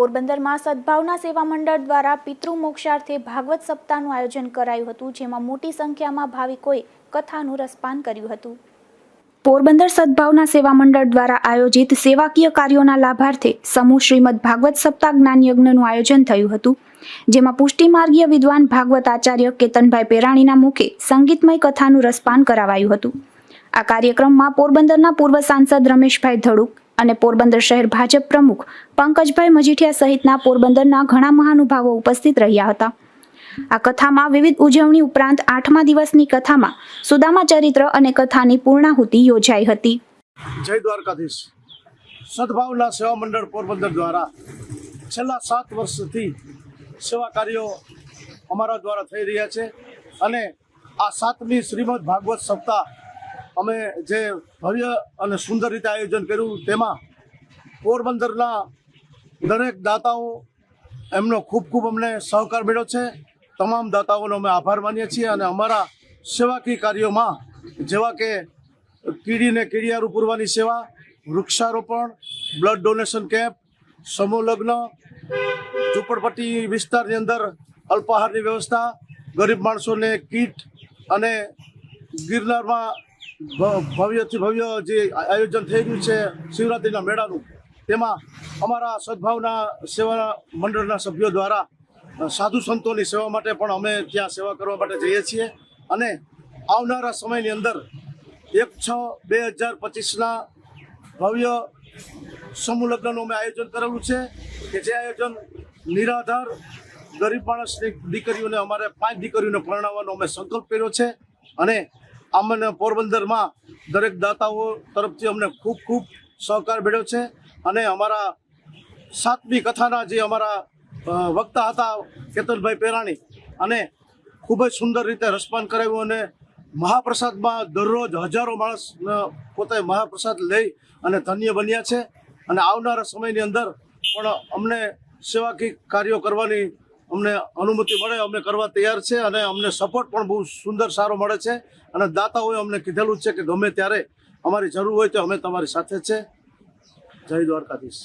પોરબંદરમાં સદભાવના સેવા મંડળ દ્વારા પિતૃ મોક્ષાર્થે ભાગવત સપ્તાહનું આયોજન કરાયું હતું, જેમાં મોટી સંખ્યામાં ભાવિકોએ કથાનું રસપાન કર્યું હતું. પોરબંદર સદભાવના સેવા મંડળ દ્વારા આયોજિત સેવાકીય કાર્યોના લાભાર્થે સમૂહ શ્રીમદ ભાગવત સપ્તાહ જ્ઞાન યજ્ઞનું આયોજન થયું હતું, જેમાં પુષ્ટિમાર્ગીય વિદ્વાન ભાગવત આચાર્ય કેતનભાઈ પેરાણીના મુખે સંગીતમય કથાનું રસપાન કરાવાયું હતું. આ કાર્યક્રમમાં પોરબંદરના પૂર્વ સાંસદ રમેશભાઈ ધડુક અને પોરબંદર શહેર ભાજપ પ્રમુખ પંકજભાઈ મજીઠિયા સહિતના પોરબંદરના ઘણા મહાનુભાવો ઉપસ્થિત રહ્યા હતા. આ કથામાં વિવિધ ઉજવણી ઉપરાંત આઠમા દિવસની કથામાં સુદામા ચરિત્ર અને કથાની પૂર્ણાહુતિ યોજાઈ હતી. જય દ્વારકાધીશ. સદભાવના સેવા મંડળ પોરબંદર દ્વારા છેલ્લા સાત વર્ષથી સેવા કાર્યો અમારા દ્વારા થઈ રહ્યા છે અને આ સાતમી શ્રીમદ ભાગવત સપ્તાહ અમે જે ભવ્ય અને સુંદર રીતે આયોજન કર્યું, તેમાં પોરબંદરના દરેક દાતાઓ એમનો ખૂબ ખૂબ અમને સહકાર મળ્યો છે. તમામ દાતાઓનો અમે આભાર માનીએ છીએ અને અમારા સેવાકીય કાર્યોમાં, જેવા કે કીડીને કીડિયારું પૂરવાની સેવા, વૃક્ષારોપણ, બ્લડ ડોનેશન કેમ્પ, સમૂહ લગ્ન, ઝૂંપડપટ્ટી વિસ્તારની અંદર અલ્પાહારની વ્યવસ્થા, ગરીબ માણસોને કીટ અને ગિરનારમાં ભવ્યથી ભવ્ય જે આયોજન થઈ રહ્યું છે શિવરાત્રિના મેળાનું, તેમાં અમારા સદભાવના સેવા મંડળના સભ્યો દ્વારા સાધુ સંતોની સેવા માટે પણ અમે ત્યાં સેવા કરવા માટે જઈએ છીએ અને આવનારા સમયની અંદર એક છ બે હજાર પચીસના ભવ્ય સમૂહ લગ્નનું અમે આયોજન કરેલું છે કે જે આયોજન નિરાધાર ગરીબ માણસની દીકરીઓને અમારે પાંચ દીકરીઓને પરણાવવાનો અમે સંકલ્પ કર્યો છે અને અમને પોરબંદરમાં દરેક દાતાઓ તરફથી અમને ખૂબ ખૂબ સહકાર મળ્યો છે અને અમારા સાતમી કથાના જે અમારા વક્તા હતા કેતનભાઈ પેરાણી અને ખૂબ જ સુંદર રીતે રસપાન કરાવ્યું અને મહાપ્રસાદમાં દરરોજ હજારો માણસ પોતે મહાપ્રસાદ લઈ અને ધન્ય બન્યા છે. અને આવનારા સમયની અંદર પણ અમને સેવાકીય કાર્યો કરવાની અમને અનુમતિ મળે અમે કરવા તૈયાર છે અને અમને સપોર્ટ પણ બહુ સુંદર સારો મળે છે. અને દાતાઓએ અમને કીધેલું છે કે ગમે ત્યારે અમારી જરૂર હોય તો અમે તમારી સાથે છે. જય દ્વારકાધીશ.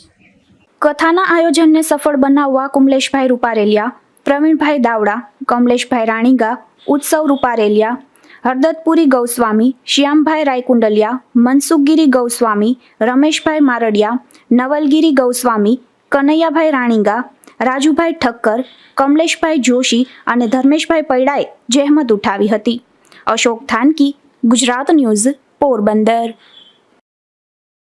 કથાના આયોજનને સફળ બનાવવા કુમલેશભાઈ રૂપારેલિયા, પ્રવીણભાઈ દાવડા, કમલેશભાઈ રાણીગા, ઉત્સવ રૂપારેલિયા, હરદતપુરી ગૌસ્વામી, શ્યામભાઈ રાયકુંડલિયા, મનસુખગીરી ગૌસ્વામી, રમેશભાઈ મારડિયા, નવલગીરી ગૌસ્વામી, કનૈયાભાઈ રાણીગા રાજુભાઈ ઠક્કર, કમલેશભાઈ જોશી અને ધર્મેશભાઈ પૈડાએ જહેમત ઉઠાવી હતી. અશોક થાનકી, ગુજરાત ન્યૂઝ, પોરબંદર.